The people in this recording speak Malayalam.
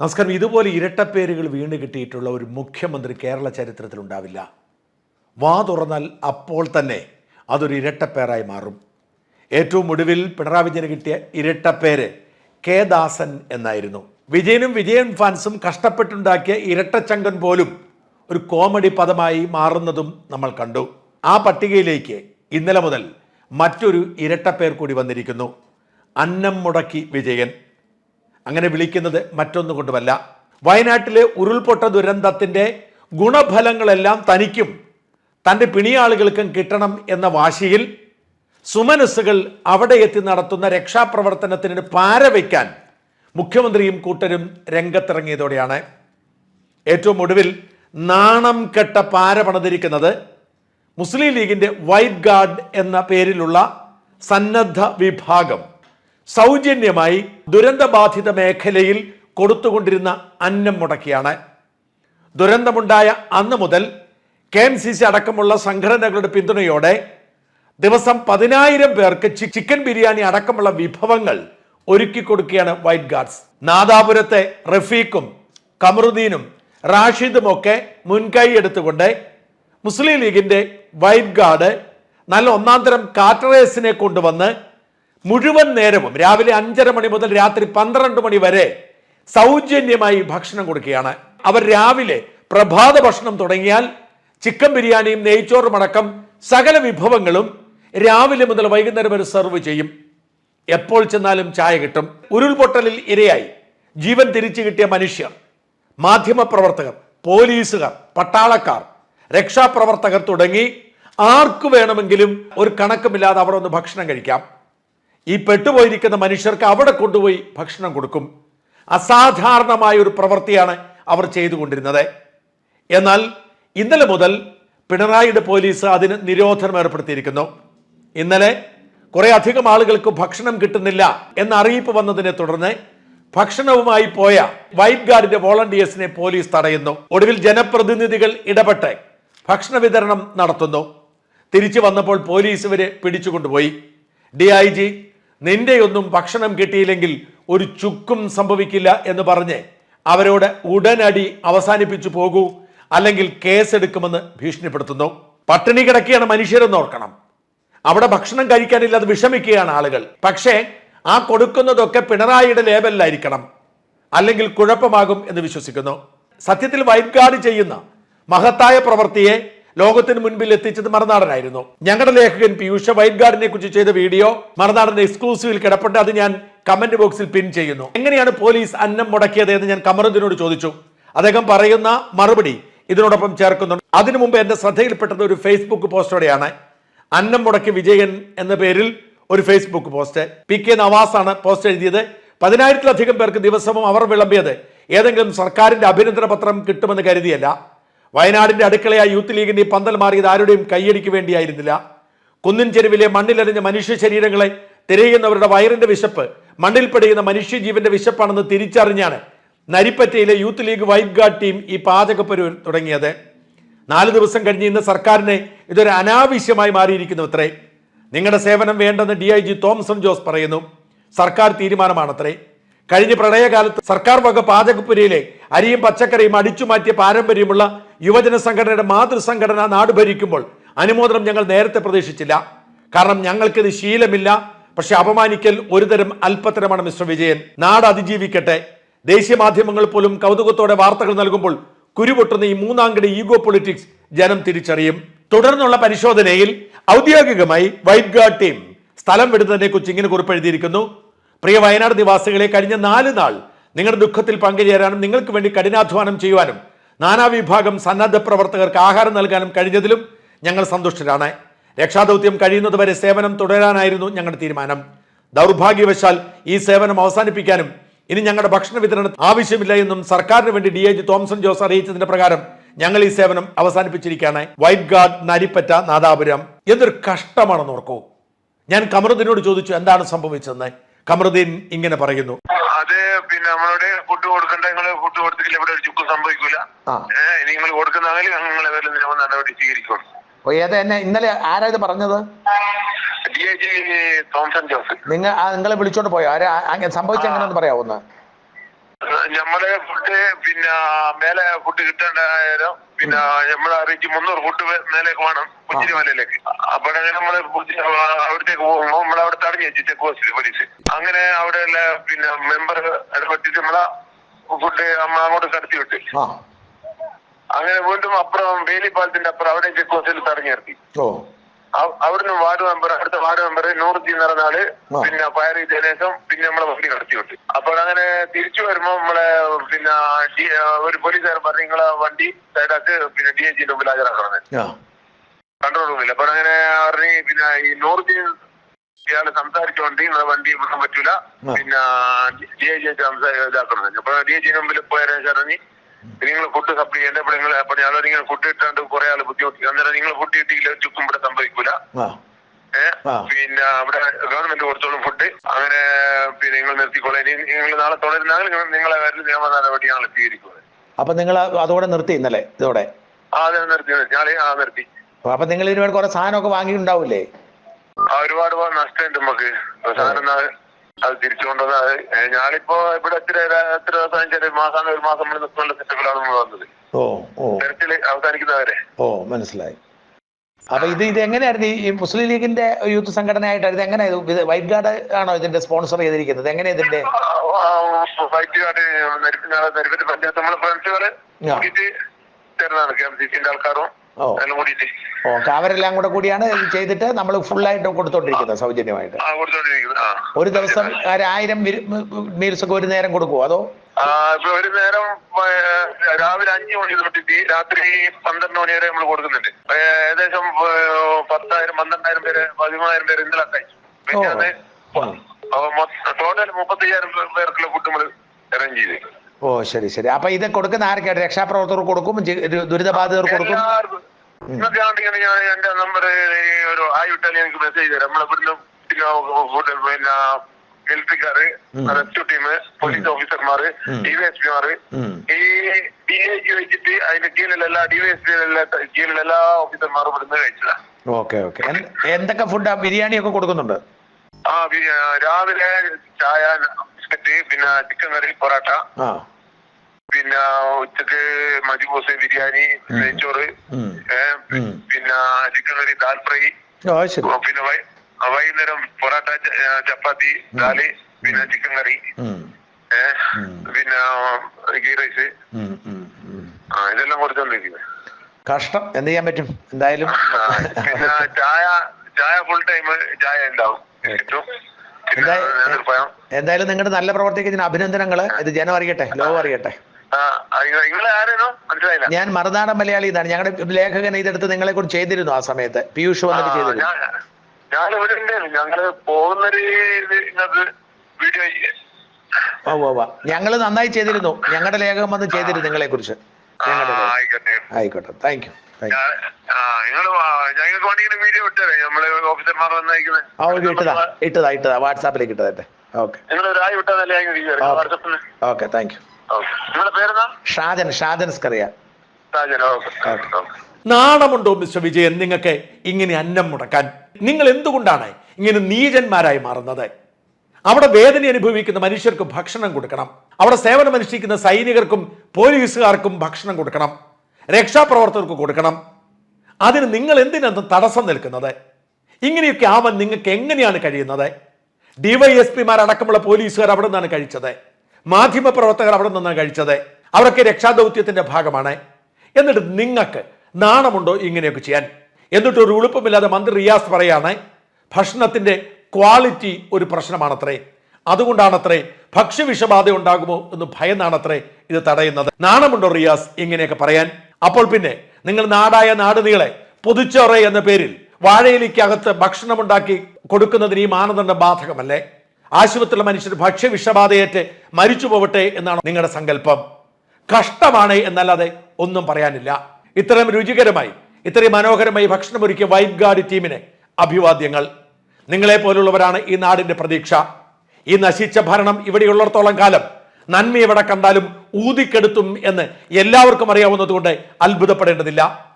നമസ്കാരം. ഇതുപോലെ ഇരട്ടപ്പേരുകൾ വീണ് കിട്ടിയിട്ടുള്ള ഒരു മുഖ്യമന്ത്രി കേരള ചരിത്രത്തിൽ ഉണ്ടാവില്ല. വാ തുറന്നാൽ അപ്പോൾ തന്നെ അതൊരു ഇരട്ടപ്പേരായി മാറും. ഏറ്റവും ഒടുവിൽ പിണറായി വിജയന് കിട്ടിയ ഇരട്ടപ്പേര് കെ ദാസൻ എന്നായിരുന്നു. വിജയനും വിജയൻ ഫാൻസും കഷ്ടപ്പെട്ടുണ്ടാക്കിയ ഇരട്ടച്ചങ്കൻ പോലും ഒരു കോമഡി പദമായി മാറുന്നതും നമ്മൾ കണ്ടു. ആ പട്ടികയിലേക്ക് ഇന്നലെ മുതൽ മറ്റൊരു ഇരട്ടപ്പേർ കൂടി വന്നിരിക്കുന്നു. അന്നം മുടക്കി വിജയൻ. അങ്ങനെ വിളിക്കുന്നത് മറ്റൊന്നുകൊണ്ടുമല്ല വയനാട്ടിലെ ഉരുൾപൊട്ട ദുരന്തത്തിന്റെ ഗുണഫലങ്ങളെല്ലാം തനിക്കും തന്റെ പിണിയാളുകൾക്കും കിട്ടണം എന്ന വാശിയിൽ സുമനസ്സുകൾ അവിടെ എത്തി നടത്തുന്ന രക്ഷാപ്രവർത്തനത്തിന് പാരവയ്ക്കാൻ മുഖ്യമന്ത്രിയും കൂട്ടരും രംഗത്തിറങ്ങിയതോടെയാണ്. ഏറ്റവും ഒടുവിൽ നാണം കെട്ട പാര പണിതിരിക്കുന്നത് മുസ്ലിം ലീഗിന്റെ വൈറ്റ് ഗാർഡ് എന്ന പേരിലുള്ള സന്നദ്ധ വിഭാഗം സൗജന്യമായി ദുരന്തബാധിത മേഖലയിൽ കൊടുത്തുകൊണ്ടിരുന്ന അന്നം മുടക്കിയാണ്. ദുരന്തമുണ്ടായ അന്ന് മുതൽ കെ എം സി സി അടക്കമുള്ള സംഘടനകളുടെ പിന്തുണയോടെ ദിവസം പതിനായിരം പേർക്ക് ചിക്കൻ ബിരിയാണി അടക്കമുള്ള വിഭവങ്ങൾ ഒരുക്കി കൊടുക്കുകയാണ് വൈറ്റ് ഗാർഡ്സ്. നാദാപുരത്തെ റഫീഖും കമറുദ്ദീനും റാഷിദും ഒക്കെ മുൻകൈ എടുത്തുകൊണ്ട് മുസ്ലിം ലീഗിന്റെ വൈറ്റ് ഗാർഡ് നല്ല ഒന്നാം തരം കാറ്ററേഴ്സിനെ കൊണ്ടുവന്ന് മുഴുവൻ നേരവും രാവിലെ അഞ്ചര മണി മുതൽ രാത്രി പന്ത്രണ്ട് മണി വരെ സൗജന്യമായി ഭക്ഷണം കൊടുക്കുകയാണ്. അവർ രാവിലെ പ്രഭാത ഭക്ഷണം തുടങ്ങിയാൽ ചിക്കൻ ബിരിയാണിയും നെയ്ച്ചോറും അടക്കം സകല വിഭവങ്ങളും രാവിലെ മുതൽ വൈകുന്നേരം വരെ സെർവ് ചെയ്യും. എപ്പോൾ ചെന്നാലും ചായ കിട്ടും. ഉരുൾപൊട്ടലിൽ ഇരയായി. ജീവൻ തിരിച്ചു കിട്ടിയ മനുഷ്യർ മാധ്യമപ്രവർത്തകർ പോലീസുകാർ പട്ടാളക്കാർ രക്ഷാപ്രവർത്തകർ തുടങ്ങി ആർക്കു വേണമെങ്കിലും ഒരു കണക്കുമില്ലാതെ അവിടെ ഒന്ന് ഭക്ഷണം കഴിക്കാം. ഈ പെട്ടുപോയിരിക്കുന്ന മനുഷ്യർക്ക് അവിടെ കൊണ്ടുപോയി ഭക്ഷണം കൊടുക്കും. അസാധാരണമായ ഒരു പ്രവൃത്തിയാണ് അവർ ചെയ്തുകൊണ്ടിരുന്നത്. എന്നാൽ ഇന്നലെ മുതൽ പിണറായിയുടെ പോലീസ് അതിന് നിരോധനം ഏർപ്പെടുത്തിയിരിക്കുന്നു. ഇന്നലെ കുറെ അധികം ആളുകൾക്ക് ഭക്ഷണം കിട്ടുന്നില്ല എന്ന അറിയിപ്പ് വന്നതിനെ തുടർന്ന് ഭക്ഷണവുമായി പോയ വൈറ്റ് ഗാർഡിന്റെ വോളണ്ടിയേഴ്സിനെ പോലീസ് തടയുന്നു. ഒടുവിൽ ജനപ്രതിനിധികൾ ഇടപെട്ട് ഭക്ഷണ വിതരണം നടത്തുന്നു. തിരിച്ചു വന്നപ്പോൾ പോലീസ് ഇവരെ പിടിച്ചുകൊണ്ടുപോയി. ഡി ഐ ജി നിന്റെയൊന്നും ഭക്ഷണം കിട്ടിയില്ലെങ്കിൽ ഒരു ചുക്കും സംഭവിക്കില്ല എന്ന് പറഞ്ഞ് അവരോട് ഉടനടി അവസാനിപ്പിച്ചു പോകൂ അല്ലെങ്കിൽ കേസെടുക്കുമെന്ന് ഭീഷണിപ്പെടുത്തുന്നു. പട്ടിണി കിടക്കുകയാണ് മനുഷ്യരെന്ന് ഓർക്കണം. അവിടെ ഭക്ഷണം കഴിക്കാനില്ലാതെ വിഷമിക്കുകയാണ് ആളുകൾ. പക്ഷേ ആ കൊടുക്കുന്നതൊക്കെ പിണറായിയുടെ ലേബലിലായിരിക്കണം. അല്ലെങ്കിൽ കുഴപ്പമാകും എന്ന് വിശ്വസിക്കുന്നു. സത്യത്തിൽ വൈറ്റ് ഗാർഡ് ചെയ്യുന്ന മഹത്തായ പ്രവൃത്തിയെ ലോകത്തിന് മുൻപിൽ എത്തിച്ചത് മറുനാടനായിരുന്നു. ഞങ്ങളുടെ ലേഖകൻ പീയൂഷ വൈറ്റ്ഗാർഡിനെ കുറിച്ച് ചെയ്ത വീഡിയോ മറുനാടന്റെ എക്സ്ക്ലൂസീവിൽ കിടപ്പുണ്ട്. അത് ഞാൻ കമന്റ് ബോക്സിൽ പിൻ ചെയ്യുന്നു. എങ്ങനെയാണ് പോലീസ് അന്നം മുടക്കിയത് എന്ന് ഞാൻ കമറുദ്ദീനോട് ചോദിച്ചു. അദ്ദേഹം പറയുന്ന മറുപടി ഇതിനോടൊപ്പം ചേർക്കുന്നുണ്ട്. അതിനു മുമ്പ് എന്റെ ശ്രദ്ധയിൽപ്പെട്ടത് ഒരു ഫേസ്ബുക്ക് പോസ്റ്റോടെയാണ് അന്നം മുടക്കി വിജയൻ എന്ന പേരിൽ ഒരു ഫേസ്ബുക്ക് പോസ്റ്റ് പി കെ നവാസാണ് പോസ്റ്റ് എഴുതിയത്. പതിനായിരത്തിലധികം പേർക്ക് ദിവസവും അവർ വിളമ്പിയത്. ഏതെങ്കിലും സർക്കാരിന്റെ അഭിനന്ദന പത്രം കിട്ടുമെന്ന് കരുതിയല്ല. വയനാടിന്റെ അടുക്കളയായ യൂത്ത് ലീഗിന്റെ പന്തൽ മാറിയത് ആരുടെയും കൈയടിക്ക് വേണ്ടിയായിരുന്നില്ല. കുന്നിൻ ചെരുവിലെ മണ്ണിലറിഞ്ഞ മനുഷ്യ ശരീരങ്ങളെ തിരയുന്നവരുടെ വയറിന്റെ വിശപ്പ് മണ്ണിൽ പെടുന്ന മനുഷ്യജീവന്റെ വിശപ്പാണെന്ന് തിരിച്ചറിഞ്ഞാണ് നരിപ്പറ്റയിലെ youth league white guard team ഈ പാചകപ്പരു തുടങ്ങിയത്. നാല് ദിവസം കഴിഞ്ഞ് ഇന്ന് സർക്കാരിന് ഇതൊരു അനാവശ്യമായി മാറിയിരിക്കുന്നു അത്രേ. നിങ്ങളുടെ സേവനം വേണ്ടെന്ന് D I G Thomson Jose പറയുന്നു. സർക്കാർ തീരുമാനമാണത്രേ. കഴിഞ്ഞ പ്രളയകാലത്ത് സർക്കാർ വക പാചകപ്പുരയിലെ അരിയും പച്ചക്കറിയും അടിച്ചു മാറ്റിയ പാരമ്പര്യമുള്ള യുവജന സംഘടനയുടെ മാതൃസംഘടന നാട് ഭരിക്കുമ്പോൾ അനുമോദനം ഞങ്ങൾ നേരത്തെ പ്രതീക്ഷിച്ചില്ല. കാരണം ഞങ്ങൾക്കിത് ശീലമില്ല. പക്ഷെ അപമാനിക്കൽ ഒരുതരം അല്പത്തരമാണ് മിസ്റ്റർ വിജയൻ. നാട് അതിജീവിക്കട്ടെ. ദേശീയ മാധ്യമങ്ങൾ പോലും കൗതുകത്തോടെ വാർത്തകൾ നൽകുമ്പോൾ കുരുപൊട്ടുന്ന ഈ മൂന്നാംകിട ഈഗോ പൊളിറ്റിക്സ് ജനം തിരിച്ചറിയും. തുടർന്നുള്ള പരിശോധനയിൽ ഔദ്യോഗികമായി വൈറ്റ് ഗാർഡ് ടീം സ്ഥലം വിടുന്നതിനെ കുറിച്ച് ഇങ്ങനെ കുറിപ്പെഴുതിയിരിക്കുന്നു പ്രിയ വയനാട് നിവാസികളെ കഴിഞ്ഞ നാല് നാൾ നിങ്ങളുടെ ദുഃഖത്തിൽ പങ്കുചേരാനും നിങ്ങൾക്ക് വേണ്ടി കഠിനാധ്വാനം ചെയ്യുവാനും നാനാവിഭാഗം സന്നദ്ധ പ്രവർത്തകർക്ക് ആഹാരം നൽകാനും കഴിഞ്ഞതിലും ഞങ്ങൾ സന്തുഷ്ടരാണ്. രക്ഷാദൗത്യം കഴിയുന്നതുവരെ സേവനം തുടരാനായിരുന്നു ഞങ്ങളുടെ തീരുമാനം. ദൗർഭാഗ്യവശാൽ ഈ സേവനം അവസാനിപ്പിക്കാനും ഇനി ഞങ്ങളുടെ ഭക്ഷണ വിതരണം ആവശ്യമില്ല എന്നും സർക്കാരിന് വേണ്ടി D I G Thomson Jose അറിയിച്ചതിന്റെ പ്രകാരം ഞങ്ങൾ ഈ സേവനം അവസാനിപ്പിച്ചിരിക്കുകയാണ്. White guard Naripatta Nadapuram. എന്തൊരു കഷ്ടമാണെന്ന് ഓർക്കൂ. ഞാൻ കമറുദ്ദീനോട് ചോദിച്ചു എന്താണ് സംഭവിച്ചതെന്ന്? കമറുദ്ദീൻ ഇങ്ങനെ പറയുന്നു. അത് പിന്നെ നമ്മളുടെ ഫുഡ് കൊടുക്കണ്ട നിങ്ങൾ ഫുഡ് കൊടുത്തില്ല ഇവിടെ ഒരു ചുക്ക് സംഭവിക്കൂല. നിങ്ങൾ കൊടുക്കുന്നെങ്കിൽ നിങ്ങളെ പേരിൽ നിയമ നടപടി സ്വീകരിക്കും ഓ, ഏത് എന്നെ ഇന്നലെ ആരാ ഇത് പറഞ്ഞത്? D I G Thomson Jose നിങ്ങൾ നിങ്ങളെ വിളിച്ചോണ്ട് പോയോ? ആരാ സംഭവിച്ച എങ്ങനെയെന്ന് പറയാവോ ഒന്ന്? നമ്മളെ ഫുഡ് പിന്നെ മേലെ ഫുഡ് കിട്ടേണ്ടായാലും പിന്നെ നമ്മളെ അറിയിച്ച് മുന്നൂറ് ഫുഡ് മേലേക്ക് വേണം പുച്ചിരി മലയിലേക്ക് അപ്പോഴങ്ങനെ നമ്മൾ അവിടത്തേക്ക് പോകുമ്പോ നമ്മളെ അവിടെ തടഞ്ഞു വെച്ചു ചെക്ക് പോസ്റ്റിൽ പോലീസ്. അങ്ങനെ അവിടെ പിന്നെ മെമ്പർ ഇടപെട്ടിട്ട് നമ്മളെ ഫുഡ് അമ്മ അങ്ങോട്ട് കടത്തി വിട്ട്. അങ്ങനെ വീണ്ടും അപ്പുറം വേലിപ്പാലത്തിന്റെ അപ്പുറം അവിടെ ചെക്ക് പോസ്റ്റിൽ തടഞ്ഞു നിർത്തി. അവിടുന്ന് വാർഡ് മെമ്പർ അടുത്ത വാർഡ് മെമ്പർ നൂറുദ്ദീൻ എന്ന് പറഞ്ഞ ആൾ. പിന്നെ ഫയർ ചെയ്തതിനു ശേഷം പിന്നെ നമ്മളെ വണ്ടി കടത്തി വിട്ടു അപ്പോൾ അങ്ങനെ തിരിച്ചു വരുമ്പോ നമ്മളെ പിന്നെ ഒരു പോലീസുകാരൻ പറഞ്ഞു നിങ്ങളെ വണ്ടി സൈഡാക്ക് പിന്നെ ഡി ഐ ജി മുമ്പിൽ ഹാജരാക്കണം കൺട്രോൾ റൂമിൽ. അപ്പൊ അങ്ങനെ പറഞ്ഞ് പിന്നെ ഈ നൂറുദ്ദീൻ ഇയാൾ സംസാരിച്ചുകൊണ്ട് നിങ്ങളെ വണ്ടി വിടാൻ പറ്റൂല. പിന്നെ ഡി ഐ ജി ഇതാക്കണം അപ്പൊ ഡി ഐ ജി മുമ്പിൽ പോയ പറഞ്ഞ് നിങ്ങൾ ഫുഡ് സപ്ലൈ ചെയ്യേണ്ട. അപ്പോൾ നിങ്ങൾ അപ്പൊ ഞാൻ നിങ്ങൾ ഫുഡ് ഇട്ടാണ്ട് കുറെ ആൾ ബുദ്ധിമുട്ടി. അന്നേരം നിങ്ങൾ ഫുഡ് കിട്ടിയില്ല ചുക്കും ഇവിടെ സംഭവിക്കൂല. പിന്നെ അവിടെ ഗവൺമെന്റ് കൊടുത്തോളും ഫുഡ് അങ്ങനെ പിന്നെ നിങ്ങൾ നിർത്തിക്കോളെ. ഇനി നിങ്ങൾ നാളെ തുടരുന്നെങ്കിൽ നിങ്ങളെ കാര്യം നിയമ നടപടി ഞങ്ങൾ സ്വീകരിക്കുന്നത് അപ്പൊ നിങ്ങൾ അതോടെ നിർത്തി ഇന്നലെ ഇതോടെ? ആ അതെ നിർത്തി ഞാൻ ആ നിർത്തി. അപ്പൊ നിങ്ങൾ ഇതിനുവേണ്ടി കുറെ സാധനമൊക്കെ വാങ്ങിയിട്ടുണ്ടാവൂലേ? ആ ഒരുപാട് നഷ്ടമുണ്ട് നമുക്ക്. സാധനം അത് തിരിച്ചു കൊണ്ടുവന്നത് ഞാനിപ്പോ ഇവിടെ എത്ര എത്ര ദിവസം ഒരു മാസം ഒരു മാസം നമ്മൾ നിൽക്കേണ്ട സെറ്റപ്പിലാണ് നമ്മൾ വന്നത്. ഓ ഓ. തെരച്ചിൽ അവസാനിക്കുന്നവരെ. ഓ മനസ്സിലായി. അപ്പൊ ഇത് ഇത് എങ്ങനെയായിരുന്നു? ഈ- മുസ്ലിം ലീഗിന്റെ യൂത്ത് സംഘടനയായിട്ട് ഇത് എങ്ങനെ വൈറ്റ് ഗാർഡ് ആണോ ഇതിന്റെ സ്പോൺസർ ചെയ്തിരിക്കുന്നത്? എങ്ങനെ ഇതിന്റെ? വൈറ്റ് ഗാർഡ് പഞ്ചായത്ത് നമ്മളെ കെ എം സി സിന്റെ ആൾക്കാരും ഓ. എല്ലാം കൂടിയിട്ട്. ഓ അവരെല്ലാം കൂടെ കൂടിയാണ് ചെയ്തിട്ട് നമ്മൾ ഫുള്ളായിട്ട് കൊടുത്തോണ്ടിരിക്കുന്നത് സൗജന്യമായിട്ട്. ഒരു ദിവസം ആയിരം മീൽസ് ഒക്കെ ഒരു നേരം കൊടുക്കുമോ അതോ? ഒരു നേരം രാവിലെ അഞ്ചു മണി തൊട്ടിട്ട് രാത്രി പന്ത്രണ്ട് മണി വരെ നമ്മൾ കൊടുക്കുന്നുണ്ട്. ഏകദേശം പത്തായിരം പന്ത്രണ്ടായിരം പേര് പതിമൂവായിരം പേര് ഇന്നലെ കഴിച്ചു. പിന്നെ ടോട്ടൽ മുപ്പത്തയ്യായിരം പേർക്കുള്ള ഫുഡ് നമ്മൾ അറേഞ്ച് ചെയ്തു ഓ ശരി ശരി. അപ്പൊ ഇത് കൊടുക്കുന്ന ആർക്കായിട്ട് രക്ഷാപ്രവർത്തകർക്ക് കൊടുക്കും ദുരിതബാധിതർക്ക് കൊടുക്കും? ആണെങ്കിൽ ഞാൻ എന്റെ നമ്പർ ഒരു ആയി എനിക്ക് മെസ്സേജ് തരാം. നമ്മളെ ഇവിടുന്ന് പിന്നെ മിലിറ്ററിക്കാര് റെസ്ക്യൂ ടീം പോലീസ് ഓഫീസർമാര്. ഡിവൈഎസ്പിമാര്. ഈ ഡി ഐ ജി വെച്ചിട്ട് അതിന്റെ കീഴിലുള്ള ഡിവൈഎസ്പിയിലുള്ള കീഴിലുള്ള എല്ലാ ഓഫീസർമാരും ഇവിടുന്ന് കഴിച്ചതാ. Okay okay. എന്തൊക്കെ ഫുഡ് ബിരിയാണി ഒക്കെ കൊടുക്കുന്നുണ്ട്? ആ രാവിലെ ചായ ബിസ്ക്കറ്റ് പിന്നെ ചിക്കൻ കറി പൊറോട്ട. പിന്നെ ഉച്ചയ്ക്ക് മജിബൂസ് ബിരിയാണി നെയ്ച്ചോറ്. പിന്നെ ചിക്കൻ കറി ദാൽ ഫ്രൈ പിന്നെ വൈകുന്നേരം പൊറാട്ട ചപ്പാത്തി ദാൽ പിന്നെ ചിക്കൻ കറി. പിന്നെ ഗീ റൈസ്. ഇതെല്ലാം കൊടുത്തോണ്ടിരിക്കുന്നത് കഷ്ടം. എന്ത് ചെയ്യാൻ പറ്റും? എന്തായാലും. ചായ ചായ ഫുൾ ടൈം ചായ ഉണ്ടാവും. എന്തായാലും നിങ്ങളുടെ നല്ല പ്രവർത്തിക്ക് പ്രവർത്തിക്കുന്നതിന് അഭിനന്ദനങ്ങൾ. ഇത് ജനം അറിയട്ടെ ലോകം അറിയട്ടെ. ഞാൻ മറുനാടൻ മലയാളി ഇതാണ് ഞങ്ങളുടെ ലേഖകൻ ഇതെടുത്ത് നിങ്ങളെ കുറിച്ച് ചെയ്തിരുന്നു ആ സമയത്ത്. പീയൂഷ് വന്നിട്ട് ചെയ്തിരുന്നു. ഞാൻ- ഇവിടെ ഞങ്ങൾ പോകുന്നൊരു വീഡിയോ ഓ ഓ ഓ ഞങ്ങൾ നന്നായി ചെയ്തിരുന്നു. ഞങ്ങളുടെ ലേഖകം വന്ന് ചെയ്തിരുന്നു നിങ്ങളെ കുറിച്ച്. ആയിക്കോട്ടെ താങ്ക് യു ഇട്ടതാ. ഇട്ടതാ ഇട്ടതാ. വാട്സാപ്പിലേക്ക് ഇട്ടതട്ടെ okay okay thank you Shajan Shajan Skaria. നാണമുണ്ടോ mister Vijayan നിങ്ങൾക്ക് ഇങ്ങനെ അന്നം മുടക്കാൻ? നിങ്ങൾ എന്തുകൊണ്ടാണ് ഇങ്ങനെ നീചന്മാരായി മാറുന്നത്? അവിടെ വേദന അനുഭവിക്കുന്ന മനുഷ്യർക്ക് ഭക്ഷണം കൊടുക്കണം. അവിടെ സേവനം സേവനമനുഷ്ഠിക്കുന്ന സൈനികർക്കും പോലീസുകാർക്കും ഭക്ഷണം കൊടുക്കണം. രക്ഷാപ്രവർത്തകർക്ക് കൊടുക്കണം. അതിന് നിങ്ങൾ എന്തിനാണ് തടസ്സം നിൽക്കുന്നത്? ഇങ്ങനെയൊക്കെ ആവാൻ നിങ്ങൾക്ക് എങ്ങനെയാണ് കഴിയുന്നത്? ഡിവൈഎസ്പിമാർ അടക്കമുള്ള പോലീസുകാർ അവിടെ നിന്നാണ് കഴിച്ചത്. മാധ്യമപ്രവർത്തകർ അവിടെ നിന്നാണ് കഴിച്ചത്. അവരൊക്കെ രക്ഷാദൗത്യത്തിന്റെ ഭാഗമാണ്. എന്നിട്ട് നിങ്ങൾക്ക് നാണമുണ്ടോ ഇങ്ങനെയൊക്കെ ചെയ്യാൻ? എന്നിട്ട് ഒരു ഉളുപ്പമില്ലാതെ മന്ത്രി റിയാസ് പറയാണ് ഭക്ഷണത്തിന്റെ ക്വാളിറ്റി ഒരു പ്രശ്നമാണത്രേ. അതുകൊണ്ടാണത്രേ ഭക്ഷ്യവിഷബാധ ഉണ്ടാകുമോ എന്ന് ഭയന്നാണത്രേ ഇത് തടയുന്നത്. നാണമുണ്ടോ റിയാസ് ഇങ്ങനെയൊക്കെ പറയാൻ? അപ്പോൾ പിന്നെ നിങ്ങൾ നാടായ നാട് നീളെ പൊതിച്ചോറ എന്ന പേരിൽ വാഴയിലേക്കകത്ത് ഭക്ഷണമുണ്ടാക്കി കൊടുക്കുന്നതിന് ഈ മാനദണ്ഡം ബാധകമല്ലേ? ആശുപത്രിയിലെ മനുഷ്യർ ഭക്ഷ്യവിഷബാധയേറ്റ് മരിച്ചു പോവട്ടെ എന്നാണ് നിങ്ങളുടെ സങ്കല്പം. കഷ്ടമാണ് എന്നല്ലാതെ ഒന്നും പറയാനില്ല. ഇത്രയും രുചികരമായി ഇത്രയും മനോഹരമായി ഭക്ഷണം ഒരുക്കിയ വൈറ്റ് ഗാർഡ് ടീമിന് അഭിവാദ്യങ്ങൾ. നിങ്ങളെ പോലുള്ളവരാണ് ഈ നാടിന്റെ പ്രതീക്ഷ. ഈ നശിച്ച ഭരണം ഇവിടെയുള്ളിടത്തോളം കാലം നന്മ എവിടെ കണ്ടാലും ഊതിക്കെടുത്തും എന്ന് എല്ലാവർക്കും അറിയാവുന്നതുകൊണ്ട് അത്ഭുതപ്പെടേണ്ടതില്ല.